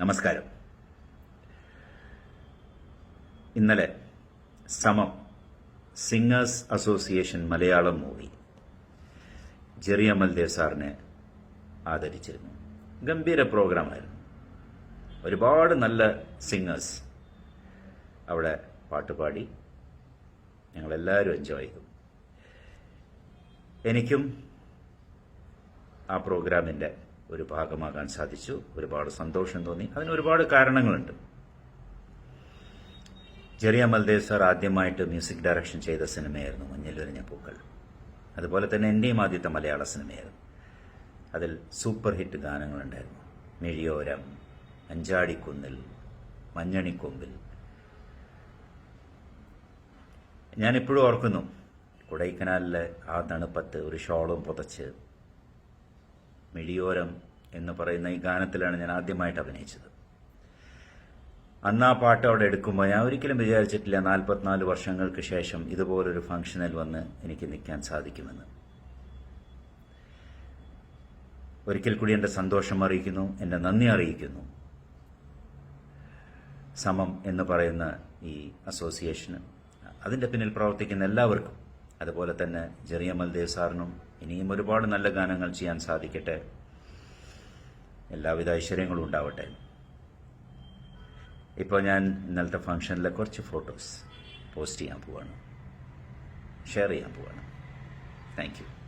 നമസ്കാരം. ഇന്നലെ Samam singers association Malayalam movie Jerry Amaldev സാറിനെ ആദരിച്ചിരുന്നു. ഗംഭീര പ്രോഗ്രാമായിരുന്നു. ഒരുപാട് നല്ല സിംഗേഴ്സ് അവിടെ പാട്ടുപാടി ഞങ്ങളെല്ലാവരും എൻജോയ് ചെയ്തു. എനിക്കും ആ പ്രോഗ്രാമിന്റെ ഒരു ഭാഗമാകാൻ സാധിച്ചു. ഒരുപാട് സന്തോഷം തോന്നി. അതിന് ഒരുപാട് കാരണങ്ങളുണ്ട്. ജെറിയ മൽദേവ് സാർ ആദ്യമായിട്ട് മ്യൂസിക് ഡയറക്ഷൻ ചെയ്ത സിനിമയായിരുന്നു മഞ്ഞിൽ വിരിഞ്ഞ പൂക്കൾ. അതുപോലെ തന്നെ എന്റെയും ആദ്യത്തെ മലയാള സിനിമയായിരുന്നു. അതിൽ സൂപ്പർ ഹിറ്റ് ഗാനങ്ങളുണ്ടായിരുന്നു. മിഴിയോരം അഞ്ചാടിക്കുന്നിൽ മഞ്ഞണിക്കൊമ്പിൽ. ഞാനിപ്പോഴും ഓർക്കുന്നു കൊടൈക്കനാലിലെ ആ തണുപ്പത്ത് ഒരു ഷോളും പുതച്ച് മിഴിയോരം എന്ന് പറയുന്ന ഈ ഗാനത്തിലാണ് ഞാൻ ആദ്യമായിട്ട് അഭിനയിച്ചത്. അന്ന് ആ പാട്ട് അവിടെ എടുക്കുമ്പോൾ ഞാൻ ഒരിക്കലും വിചാരിച്ചിട്ടില്ല നാൽപ്പത്തിനാല് വർഷങ്ങൾക്ക് ശേഷം ഇതുപോലൊരു ഫംഗ്ഷനിൽ വന്ന് എനിക്ക് നിൽക്കാൻ സാധിക്കുമെന്ന്. ഒരിക്കൽ കൂടി എന്റെ സന്തോഷം അറിയിക്കുന്നു എന്റെ നന്ദി അറിയിക്കുന്നു. സമം എന്ന് പറയുന്ന ഈ അസോസിയേഷന് അതിന്റെ പിന്നിൽ പ്രവർത്തിക്കുന്ന എല്ലാവർക്കും അതുപോലെ തന്നെ ജെറിയ മൽദേവ് സാറിനും ഇനിയും ഒരുപാട് നല്ല ഗാനങ്ങൾ ചെയ്യാൻ സാധിക്കട്ടെ. എല്ലാവിധ ഐശ്വര്യങ്ങളും ഉണ്ടാവട്ടെ. ഇപ്പോൾ ഞാൻ ഇന്നലത്തെ ഫംഗ്ഷനിലെ കുറച്ച് ഫോട്ടോസ് പോസ്റ്റ് ചെയ്യാൻ പോവാണ്. ഷെയർ ചെയ്യാൻ പോവാണ്. താങ്ക്